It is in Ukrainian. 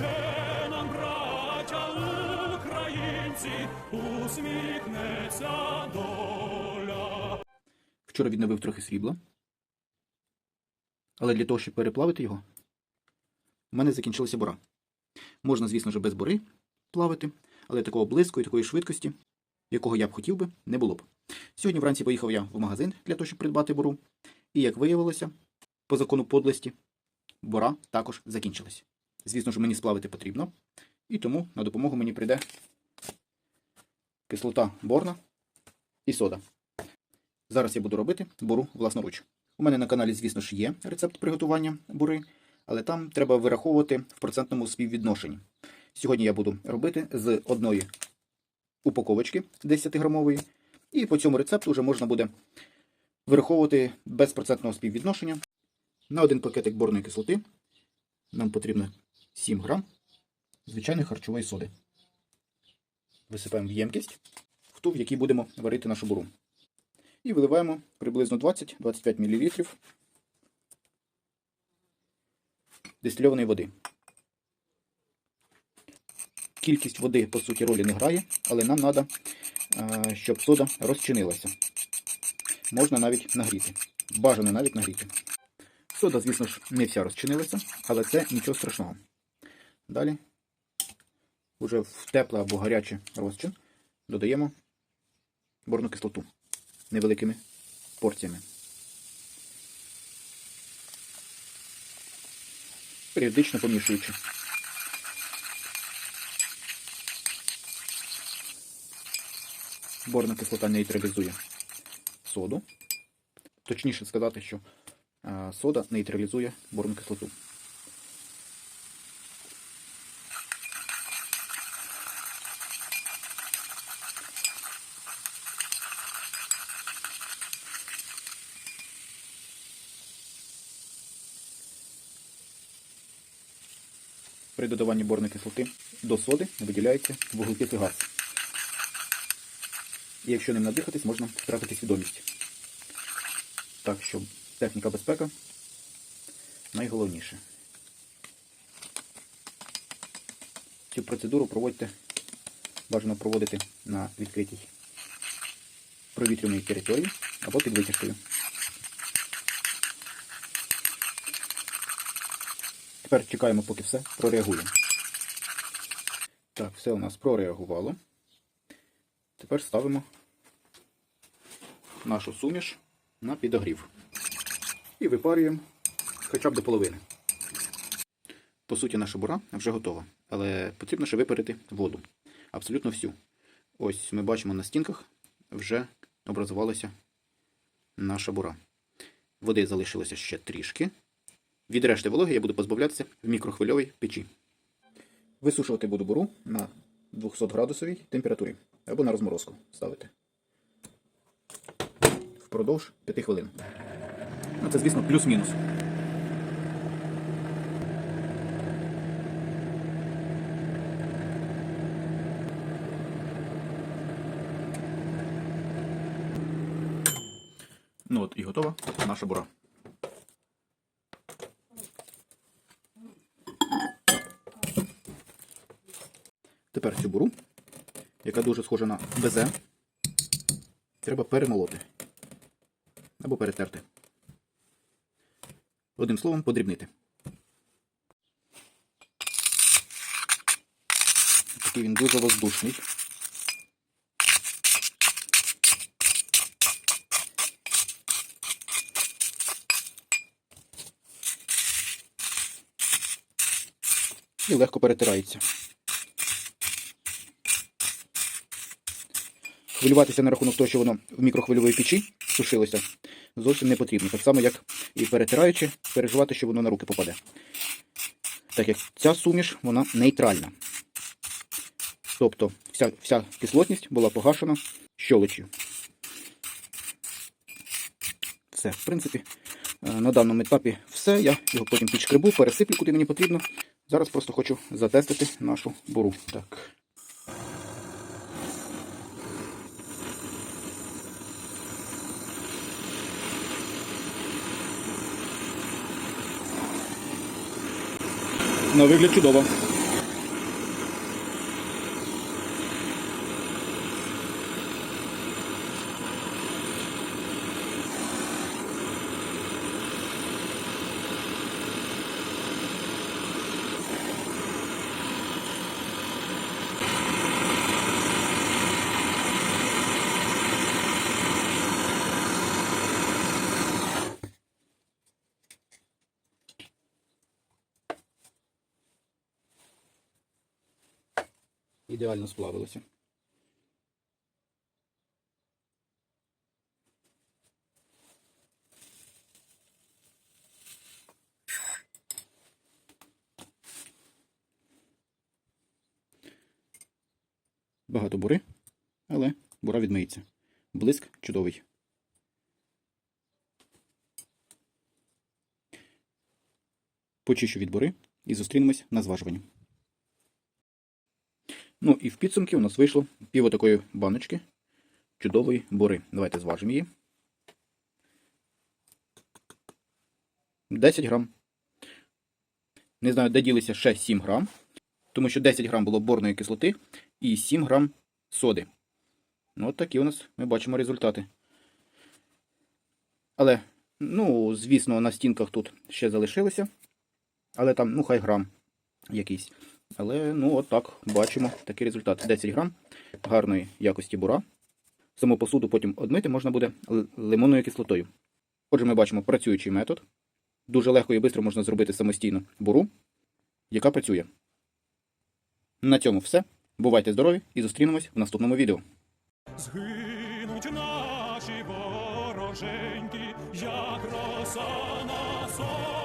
Лише нам, браття українці, усміхнеться доля. Вчора відновив трохи срібла. Але для того, щоб переплавити його, у мене закінчилася бора. Можна, звісно ж, без бори плавити, але такого блиску і такої швидкості, якого я б хотів би, не було б. Сьогодні вранці поїхав я в магазин для того, щоб придбати бору. І як виявилося, по закону подлості, бора також закінчилась. Звісно ж, мені сплавити потрібно, і тому на допомогу мені прийде кислота борна і сода. Зараз я буду робити бору власноруч. У мене на каналі, звісно ж, є рецепт приготування бури, але там треба вираховувати в процентному співвідношенні. Сьогодні я буду робити з одної упаковочки 10-грамової, і по цьому рецепту вже можна буде вираховувати без процентного співвідношення. На один пакетик борної кислоти нам потрібно 7 грам звичайної харчової соди. Висипаємо в ємкість, в ту, в якій будемо варити нашу буру. І виливаємо приблизно 20-25 мл дистильованої води. Кількість води, по суті, ролі не грає, але нам треба, щоб сода розчинилася. Можна навіть нагріти. Бажано навіть нагріти. Сода, звісно ж, не вся розчинилася, але це нічого страшного. Далі, вже в тепле або гаряче розчин, додаємо борну кислоту невеликими порціями. Періодично помішуючи. Борна кислота нейтралізує соду. Точніше сказати, що сода нейтралізує борну кислоту. При додаванні борної кислоти до соди виділяється вуглекислий газ. І якщо ним надихатись, можна втратити свідомість. Так що техніка безпека найголовніше. Цю процедуру проводьте, бажано проводити на відкритій провітряній території або під витяжкою. Тепер чекаємо, поки все прореагує. Так, все у нас прореагувало. Тепер ставимо нашу суміш на підогрів. І випарюємо хоча б до половини. По суті, наша бура вже готова. Але потрібно ще випарити воду. Абсолютно всю. Ось ми бачимо на стінках вже образувалася наша бура. Води залишилося ще трішки. Від решти вологи я буду позбавлятися в мікрохвильовій печі. Висушувати буду буру на 200 градусовій температурі або на розморозку ставити. Впродовж 5 хвилин. Ну, це, звісно, плюс-мінус. Ну от і готова наша бура. Тепер цю буру, яка дуже схожа на безе, треба перемолоти або перетерти. Одним словом, подрібнити. Такий він дуже воздушний. І легко перетирається. Хвилюватися на рахунок того, що воно в мікрохвильовій печі сушилося, зовсім не потрібно. Так само, як і перетираючи, переживати, що воно на руки попаде. Так як ця суміш, вона нейтральна. Тобто вся, вся кислотність була погашена щолочю. Все, в принципі, е, на даному етапі все. Я його потім підшкребу, пересиплю, куди мені потрібно. Зараз просто хочу затестити нашу буру. Так. На вигляд чудово. Ідеально сплавилося. Багато бури, але бура відмиється. Блиск чудовий. Почищу від бури і зустрінемось на зважуванні. Ну і в підсумки у нас вийшло пів такої баночки чудової бури. Давайте зважимо її. 10 грам. Не знаю, де ділися ще 7 грам, тому що 10 грам було борної кислоти і 7 грам соди. Ну, от такі у нас ми бачимо результати. Але, ну, звісно, на стінках тут ще залишилися. Але там, ну, хай грам якийсь. Але, ну, от так, бачимо такий результат. 10 грам гарної якості бура. Саму посуду потім одмити можна буде лимонною кислотою. Отже, ми бачимо працюючий метод. Дуже легко і швидко можна зробити самостійно буру, яка працює. На цьому все. Бувайте здорові і зустрінемось в наступному відео. Згинуть наші вороженьки, як роса на сонці.